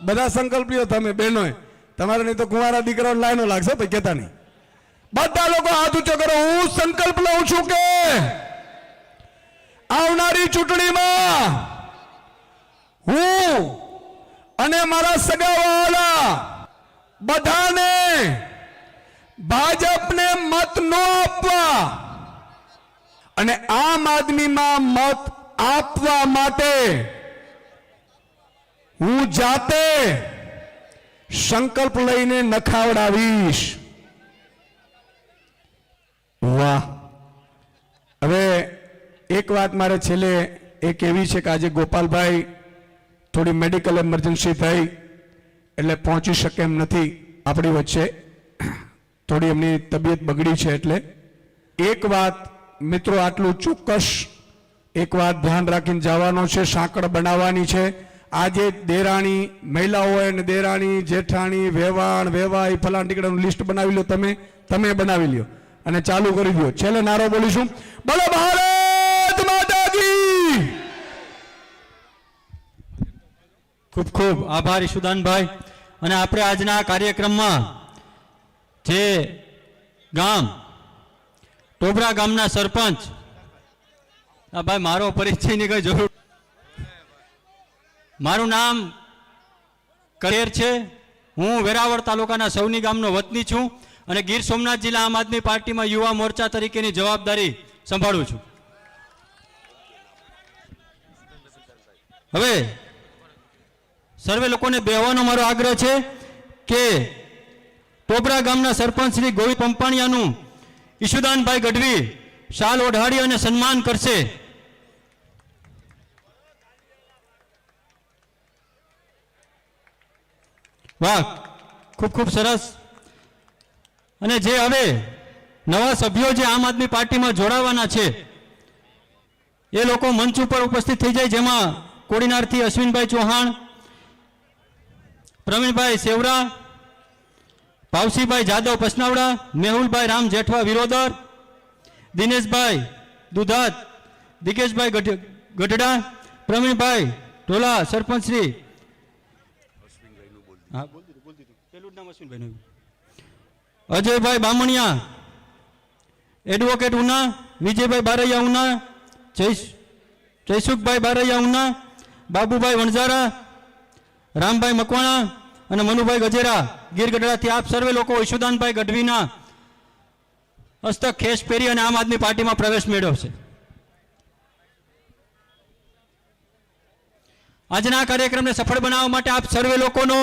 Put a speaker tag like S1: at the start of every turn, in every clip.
S1: બધા સંકલ્પ લ્યો તમે, બહેનોએ. તમારે નહીં તો કુંવારા દીકરાઓ લાઈનો લાગશે પછી કહેતા નહીં. બધા લોકો હાથ ઊંચો કરો. હું સંકલ્પ લઉં છું કે આવનારી ચૂંટણીમાં હું અને મારા સગાવાળા બધાને ભાજપને મત ન આપવા અને આમ આદમીમાં મત આપવા માટે હું જાતે સંકલ્પ લઈને નખાવડાવીશ. વાહ. હવે એક વાત મારે છેલ્લે એક એવી છે કે આજે ગોપાલભાઈ થોડી મેડિકલ એમરજન્સી થઈ, એટલે પહોંચી શકે એમ નથી આપણી વચ્ચે. થોડી એમની તબિયત બગડી છે એટલે. એક વાત મિત્રો આટલું ચોક્કસ એક વાત ધ્યાન રાખીને જવાનો છે, સાંકળ બનાવવાની છે. આજે દેરાણી મહિલાઓ અને દેરાણી, જેઠાણી, વેવાણ, વેવાઈ, ફલાણ ટીકડાનું લિસ્ટ બનાવી લો તમે તમે બનાવી લ્યો. અને ચાલુ કરી દો છેલ્લે નારો બોલીશું. બોલો ભારત માતાજી!
S2: ખૂબ ખૂબ આભાર ઈશુદાનભાઈ. અને આપણે આજના કાર્યક્રમમાં જે ગામ, ટોબરા ગામના સરપંચ ભાઈ મારો પરિચયની કઈ જરૂર મારું નામ કરેર છે. હું વેરાવળ તાલુકાના સૌની ગામનો વતની છું અને ગીર સોમનાથ જિલ્લા આમ આદમી પાર્ટીમાં યુવા મોરચા તરીકેની જવાબદારી સંભાળું છું. હવે સર્વે લોકોને બેહવાનો મારો આગ્રહ છે કે ટોબરા ગામના સરપંચ શ્રી ગોવિંદ પંપાણિયાનું ઈશુદાનભાઈ ગઢવી શાલ ઓઢાડી અને સન્માન કરશે. વાહ, ખૂબ ખૂબ સરસ. અને જે હવે નવા સભ્યો જે આમ આદમી પાર્ટીમાં જોડાવાના છે, એ લોકો મંચ ઉપર ઉપસ્થિત થઈ જાય, જેમાં કોડીનારથી અશ્વિનભાઈ ચૌહાણ, પ્રવીણભાઈ સેવરા, ભાવસીભાઈ જાદવ પસનાવડા, મેહુલભાઈ રામ જેઠવા વિરોદર દિનેશભાઈ દુધાત દિકેશભાઈ ગઢડા, પ્રવીણભાઈ ઢોલા, સરપંચશ્રી અજયભાઈ બામણિયા એડવોકેટ ઉના, વિજયભાઈ બારૈયા ઉના, જયશ, જયસુખભાઈ બારૈયા ઉના, બાબુભાઈ વણઝારા, રામભાઈ મકવાણા અને મનુભાઈ ગજેરા. ગીર ગઢડાથી આપ સર્વે લોકો ઈશુદાનભાઈ ગઢવીના હસ્તક ખેસ પહેરી અને આમ આદમી પાર્ટીમાં પ્રવેશ મેળવશે આજના કાર્યક્રમને સફળ બનાવવા માટે આપ સર્વે લોકોનો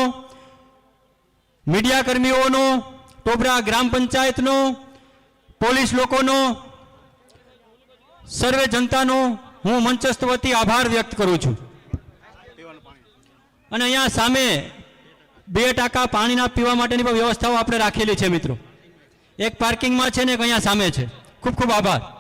S2: મીડિયા કર્મીઓનો ટોબરા ગ્રામ પંચાયતનો, પોલીસ લોકોનો, સર્વે જનતાનો હું મંચસ્થ વતી આભાર વ્યક્ત કરું છું. અને અહીંયા સામે બે ટાંકા પાણીના પીવા માટેની પણ વ્યવસ્થાઓ આપણે રાખેલી છે મિત્રો. એક પાર્કિંગમાં છે ને એક અહીંયા સામે છે. ખૂબ ખૂબ આભાર.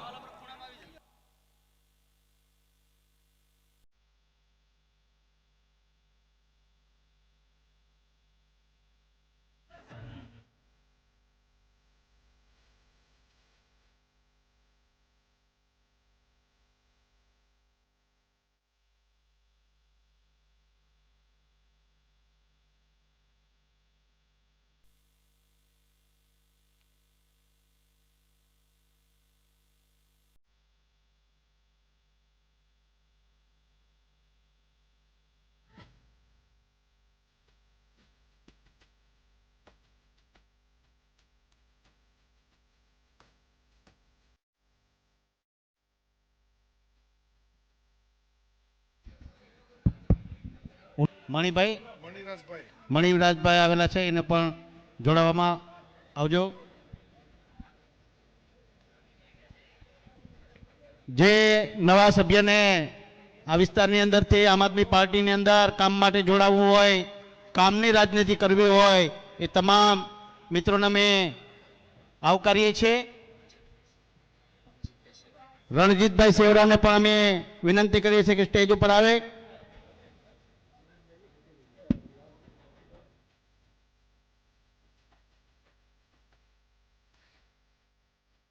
S3: મણિભાઈ? મણિરાજભાઈ. આવેલા છે એને પણ જોડાવામાં આવજો. જે નવા સભ્યને આ વિસ્તારની અંદરથી આમ આદમી પાર્ટીની અંદર કામ માટે જોડાવવું હોય કામની રાજનીતિ કરવી હોય એ તમામ મિત્રોને અમે આવકારીએ છીએ. રણજીતભાઈ સેવરાને પણ અમે વિનંતી કરીએ છીએ કે સ્ટેજ ઉપર આવે.